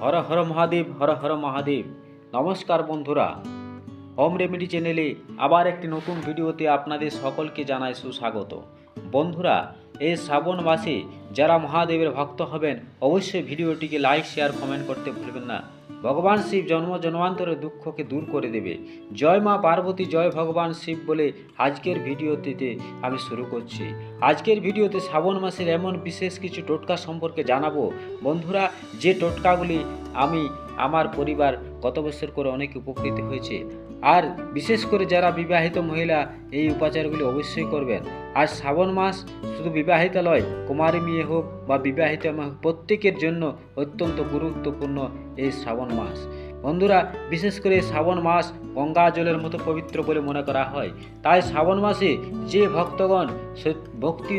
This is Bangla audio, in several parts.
হর হর মহাদেব, হর হর মহাদেব। নমস্কার বন্ধুরা। হোম রেমেডি চ্যানেলে আবার একটি নতুন ভিডিওতে আপনাদের সকলকে জানায় সুস্বাগত। বন্ধুরা, এই শ্রাবণ মাসে যারা মহাদেবের ভক্ত হবেন, অবশ্যই ভিডিওটিকে লাইক শেয়ার কমেন্ট করতে ভুলবেন না। ভগবান শিব জন্ম জন্মান্তরের দুঃখকে দূর করে দেবে। জয় মা পার্বতী, জয় ভগবান শিব বলে আজকের ভিডিওটিতে আমি শুরু করছি। আজকের ভিডিওতে শ্রাবণ মাসের এমন বিশেষ কিছু টোটকা সম্পর্কে জানাব। বন্ধুরা, যে টোটকাগুলি আমি, আমার পরিবার গত বছর করে অনেক উপকৃত হয়েছে আর বিশেষ করে যারা বিবাহিত মহিলা, এই উপাচারগুলি অবশ্যই করবেন। আর শ্রাবণ মাস শুধু বিবাহিত নয় কুমারী মেয়ে হোক বা বিবাহিত হোক, প্রত্যেকের জন্য অত্যন্ত গুরুত্বপূর্ণ এই শ্রাবণ মাস। বন্ধুরা, বিশেষ করে শ্রাবণ মাস গঙ্গা জলের মতো পবিত্র বলে মনে করা হয়। তাই শ্রাবণ মাসে যে ভক্তগণ ভক্তি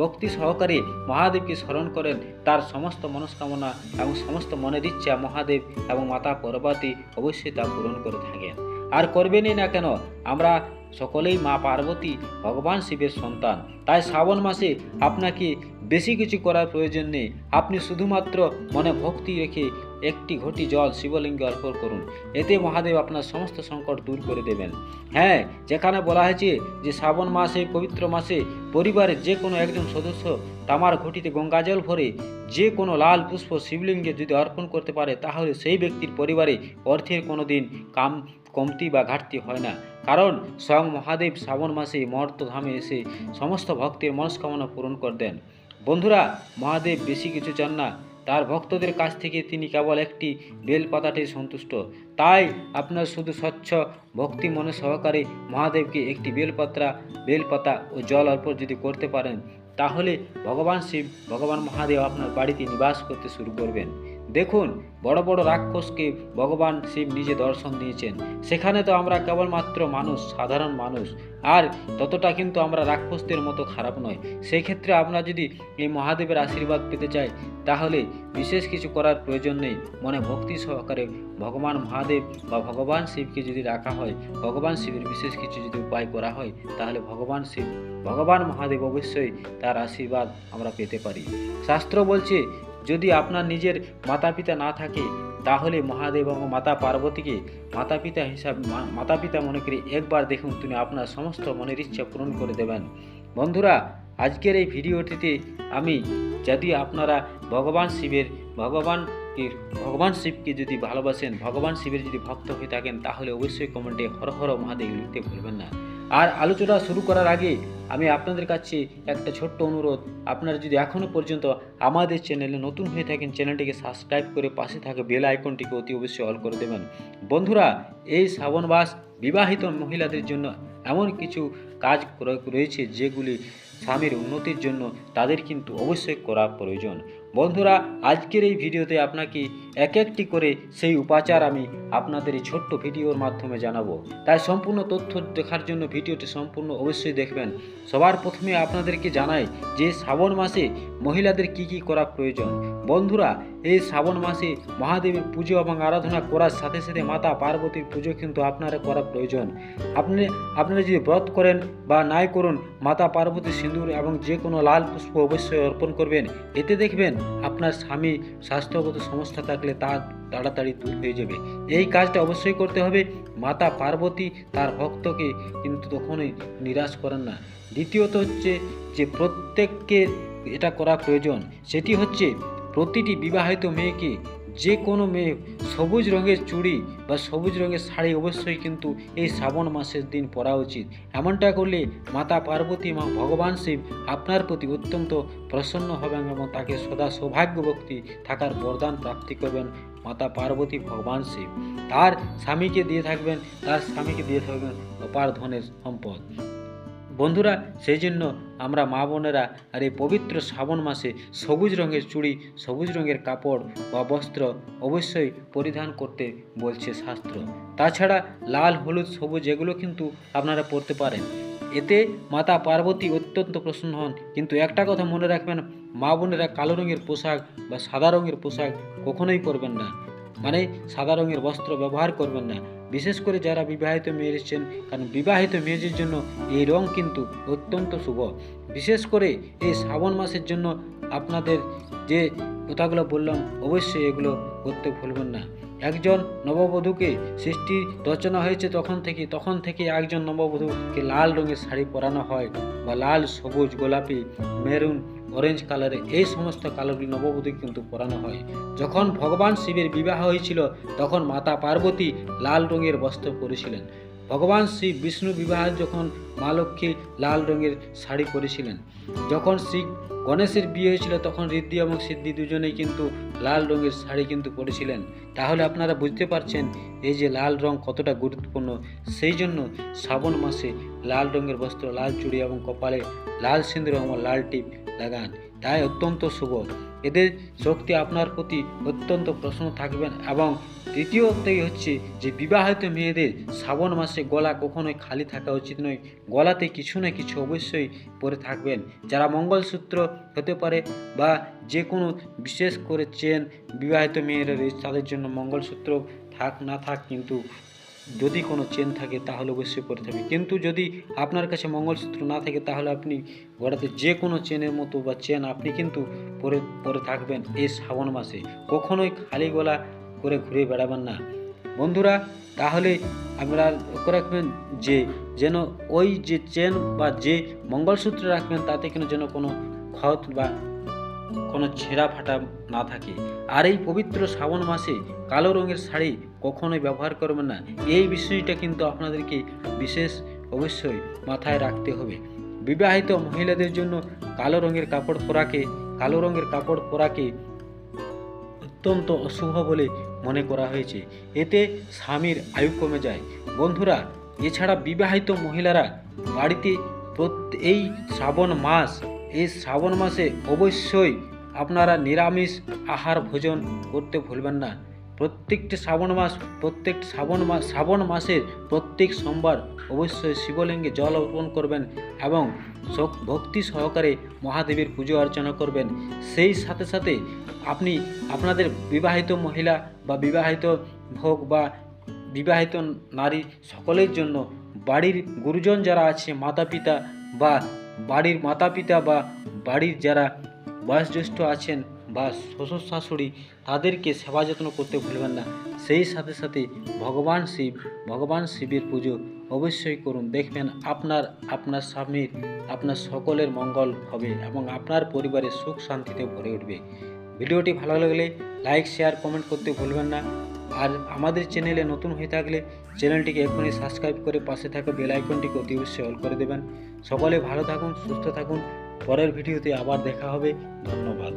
ভক্তি সহকারে মহাদেবকে স্মরণ করেন, তার সমস্ত মনস্কামনা এবং সমস্ত মনের ইচ্ছা মহাদেব এবং মাতা পার্বতী অবশ্যই তা পূরণ করে থাকেন। আর করবেনই না কেন? আমরা সকলেই মা পার্বতী, ভগবান শিবের সন্তান। তাই শ্রাবণ মাসে আপনাকে বেশি কিছু করার প্রয়োজন নেই। আপনি শুধুমাত্র মনে ভক্তি রেখে একটি ঘটি জল শিবলিঙ্গে অর্পণ করুন। এতে মহাদেব আপনার সমস্ত সংকট দূর করে দেবেন। হ্যাঁ যেখানে বলা হয়েছে যে শ্রাবণ মাসে, পবিত্র মাসে পরিবারের যে কোনো একজন সদস্য তামার ঘটিতে গঙ্গাজল ভরে যে কোনো লাল পুষ্প শিবলিঙ্গে যদি অর্পণ করতে পারে, তাহলে সেই ব্যক্তির পরিবারে অর্থের কোনো দিন কাম কমতি বা ঘাটতি হয় না। কারণ স্বয়ং মহাদেব শ্রাবণ মাসে মর্তধামে এসে সমস্ত ভক্তের মনস্কামনা পূরণ করে দেন। বন্ধুরা, মহাদেব বেশি কিছু চান না। তার ভক্তদের কাছ থেকে তিনি কেবল একটি বেলপাতাতেই সন্তুষ্ট। তাই আপনার শুধু স্বচ্ছ ভক্তি মনে সহকারে মহাদেবকে একটি বেলপাত্রা, বেলপাতা ও জল অর্পণ যদি করতে পারেন, তাহলে ভগবান শিব, ভগবান মহাদেব আপনার বাড়িতে নিবাস করতে শুরু করবেন। দেখুন, বড় বড় রাক্ষসকে ভগবান শিব নিজে দর্শন দিয়েছেন। সেখানে তো আমরা কেবলমাত্র মানুষ, সাধারণ মানুষ। আর ততটা কিন্তু আমরা রাক্ষসদের মতো খারাপ নয়। সেই ক্ষেত্রে আমরা যদি এই মহাদেবের আশীর্বাদ পেতে চাই, তাহলে বিশেষ কিছু করার প্রয়োজন নেই। মনে ভক্তি সহকারে ভগবান মহাদেব বা ভগবান শিবকে যদি রাখা হয়, ভগবান শিবের বিশেষ কিছু যদি উপায় করা হয়, তাহলে ভগবান শিব, ভগবান মহাদেব অবশ্যই তার আশীর্বাদ আমরা পেতে পারি। শাস্ত্র বলছে যদি আপনার নিজের মাতা পিতা না থাকে, তাহলে মহাদেব এবং মাতা পার্বতীকে মাতা পিতা হিসাবে মাতা পিতা মনে করে একবার দেখুন, তিনি আপনার সমস্ত মনের ইচ্ছা পূরণ করে দেবেন। বন্ধুরা, আজকের এই ভিডিওটিতে আমি যদি আপনারা ভগবান শিবের, ভগবান ভগবান শিবকে যদি ভালোবাসেন, ভগবান শিবের যদি ভক্ত হয়ে থাকেন, তাহলে অবশ্যই কমেন্টে হর হর মহাদেব লিখতে ভুলবেন না। আর আলোচনা শুরু করার আগে আমি আপনাদের কাছে একটা ছোট্ট অনুরোধ। আপনারা যদি এখনও পর্যন্ত আমাদের চ্যানেলে নতুন হয়ে থাকেন, চ্যানেলটিকে সাবস্ক্রাইব করে পাশে থাকা বেল আইকনটিকে অতি অবশ্যই অল করে দেবেন। বন্ধুরা, এই শ্রাবণ মাস বিবাহিত মহিলাদের জন্য এমন কিছু কাজ রয়েছে যেগুলি স্বামীর উন্নতির জন্য তাদের কিন্তু অবশ্যই করা প্রয়োজন। বন্ধুরা, আজকের এই ভিডিওতে আপনাকে এক একটি করে সেই উপাচার আমি আপনাদের এই ছোট্ট ভিডিওর মাধ্যমে জানাব। তাই সম্পূর্ণ তথ্য দেখার জন্য ভিডিওটি সম্পূর্ণ অবশ্যই দেখবেন। সবার প্রথমে আপনাদেরকে জানাই যে শ্রাবণ মাসে মহিলাদের কি কি করা প্রয়োজন। বন্ধুরা, এই শ্রাবণ মাসে মহাদেবের পুজো এবং আরাধনা করার সাথে সাথে মাতা পার্বতীর পুজো কিন্তু আপনারা করা প্রয়োজন। আপনি, আপনারা যদি ব্রত করেন বা নাই করুন, মাতা পার্বতীর সিঁদুর এবং যে কোনো লাল পুষ্প অবশ্যই অর্পণ করবেন। এতে দেখবেন আপনার স্বামী স্বাস্থ্যগত সমস্যা থাকলে তা তাড়াতাড়ি দূর হয়ে যাবে। এই কাজটা অবশ্যই করতে হবে। মাতা পার্বতী তার ভক্তকে কিন্তু তখনই নিরাশ করেন না। দ্বিতীয়ত হচ্ছে যে প্রত্যেককে এটা করা প্রয়োজন। সেটি হচ্ছে প্রতিটি বিবাহিত মেয়েকে যে কোনো মেয়ে সবুজ রঙের চুড়ি বা সবুজ রঙের শাড়ি অবশ্যই কিন্তু এই শ্রাবণ মাসের দিন পরা উচিত। এমনটা করলে মাতা পার্বতী মা ভগবান শিব আপনার প্রতি অত্যন্ত প্রসন্ন হবেন এবং তাকে সদা সৌভাগ্য ভক্তি থাকার বরদান প্রাপ্তি করবেন মাতা পার্বতী ভগবান শিব। তার স্বামীকে দিয়ে থাকবেন, তার স্বামীকে দিয়ে থাকবেন অপার ধনের সম্পদ। বন্ধুরা সেই জন্য আমরা মা বোনেরা আর এই পবিত্র শ্রাবণ মাসে সবুজ রঙের চুড়ি, সবুজ রঙের কাপড় বা বস্ত্র অবশ্যই পরিধান করতে বলছে শাস্ত্র। তাছাড়া লাল, হলুদ, সবুজ এগুলো কিন্তু আপনারা পরতে পারেন। এতে মাতা পার্বতী অত্যন্ত প্রসন্ন হন। কিন্তু একটা কথা মনে রাখবেন, মা বোনেরা কালো রঙের পোশাক বা সাদা রঙের পোশাক কখনোই পরবেন না। মানে সাদা রঙের বস্ত্র ব্যবহার করবেন না। বিশেষ করে যারা বিবাহিত মেয়ে এসেছেন, কারণ বিবাহিত মেয়েদের জন্য এই রং কিন্তু অত্যন্ত শুভ। বিশেষ করে এই শ্রাবণ মাসের জন্য আপনাদের যে কথাগুলো বললাম, অবশ্যই এগুলো করতে ভুলবেন না। একজন নববধূকে সৃষ্টি রচনা হয়েছে তখন থেকে তখন থেকে একজন নববধূকে লাল রঙের শাড়ি পরানো হয় বা লাল, সবুজ, গোলাপি, মেরুন অরেঞ্জ কালারে এই সমস্ত কালারগুলি নববধূকে কিন্তু পরানো হয়। যখন ভগবান শিবের বিবাহ হয়েছিল, তখন মাতা পার্বতী লাল রঙের বস্ত্র পরেছিলেন। ভগবান শ্রী বিষ্ণু বিবাহ যখন মা লক্ষ্মী লাল রঙের শাড়ি পরেছিলেন, যখন শ্রী গণেশের বিয়ে হয়েছিল, তখন ঋদ্ধি এবং সিদ্ধি দুজনেই কিন্তু লাল রঙের শাড়ি কিন্তু পরেছিলেন। তাহলে আপনারা বুঝতে পারছেন এই যে লাল রং কতটা গুরুত্বপূর্ণ, সেই জন্য শ্রাবণ মাসে লাল রঙের বস্ত্র, লাল চুড়ি এবং কপালে লাল সিঁদুর এবং লাল টিপ লাগান। তাই অত্যন্ত শুভ। এদের শক্তি আপনার প্রতি অত্যন্ত প্রশ্ন থাকবেন এবং দ্বিতীয়তই হচ্ছে যে বিবাহিত মেয়েদের শ্রাবণ মাসে গলা কখনোই খালি থাকা উচিত নয়, গলাতে কিছু না কিছু অবশ্যই পরে থাকবেন। যারা মঙ্গলসূত্র হতে পারে বা যে কোনো বিশেষ করে চেন বিবাহিত মেয়েরা তাদের জন্য মঙ্গলসূত্র থাক না থাক কিন্তু যদি কোনো চেন থাকে, তাহলে অবশ্যই পরে থাকবে। কিন্তু যদি আপনার কাছে মঙ্গলসূত্র না থাকে, তাহলে আপনি গলাতে যে কোনো চেনের মতো বা চেন আপনি কিন্তু পরে পরে থাকবেন এই শ্রাবণ মাসে। কখনোই খালি গলা করে ঘুরে বেড়াবেন না। বন্ধুরা, তাহলে আপনারা লক্ষ্য রাখবেন যে, যেন ওই যে চেন বা যে মঙ্গলসূত্র রাখবেন, তাতে কিন্তু যেন কোনো ক্ষত বা কোনো ছেঁড়া ফাটা না থাকে। আর এই পবিত্র শ্রাবণ মাসে কালো রঙের শাড়ি কখনোই ব্যবহার করবেন না। এই বিষয়টা কিন্তু আপনাদেরকে বিশেষ অবশ্যই মাথায় রাখতে হবে। বিবাহিত মহিলাদের জন্য কালো রঙের কাপড় পরাকে, কালো রঙের কাপড় পরাকে অত্যন্ত অশুভ বলে মনে করা হয়েছে। এতে স্বামীর আয়ু কমে যায়। বন্ধুরা, এছাড়া বিবাহিত মহিলারা বাড়িতে এই শ্রাবণ মাস এই শ্রাবণ মাসে অবশ্যই আপনারা নিরামিষ আহার ভোজন করতে ভুলবেন না। প্রত্যেকটি শ্রাবণ মাস প্রত্যেক শ্রাবণ মাস শ্রাবণ মাসের প্রত্যেক সোমবার অবশ্যই শিবলিঙ্গে জল অর্পণ করবেন এবং ভক্তি সহকারে মহাদেবের পুজো অর্চনা করবেন। সেই সাথে সাথে আপনি, আপনাদের বিবাহিত মহিলা বা বিবাহিত ভোগ বা বিবাহিত নারী সকলের জন্য বাড়ির গুরুজন যারা আছে মাতা পিতা বা বাড়ির মাতা পিতা বা বাড়ির যারা বয়োজ্যেষ্ঠ আছেন বা শ্বশুর শাশুড়ি তাদেরকে সেবা যত্ন করতে ভুলবেন না। সেই সাথে সাথে ভগবান শিব, ভগবান শিবের পুজো অবশ্যই করুন। দেখবেন আপনার আপনার স্বামীর, আপনার সকলের মঙ্গল হবে এবং আপনার পরিবারের সুখ শান্তিতে ভরে উঠবে। ভিডিওটি ভালো লাগলে লাইক, শেয়ার, কমেন্ট করতে ভুলবেন না। আর আমাদের চ্যানেলে নতুন হয়ে থাকলে চ্যানেলটিকে এখনই সাবস্ক্রাইব করে পাশে থাকা বেল আইকনটিকে অতি অবশ্যই অল করে দেবেন। সকলে ভালো থাকুন, সুস্থ থাকুন। পরের ভিডিওতে আবার দেখা হবে। ধন্যবাদ।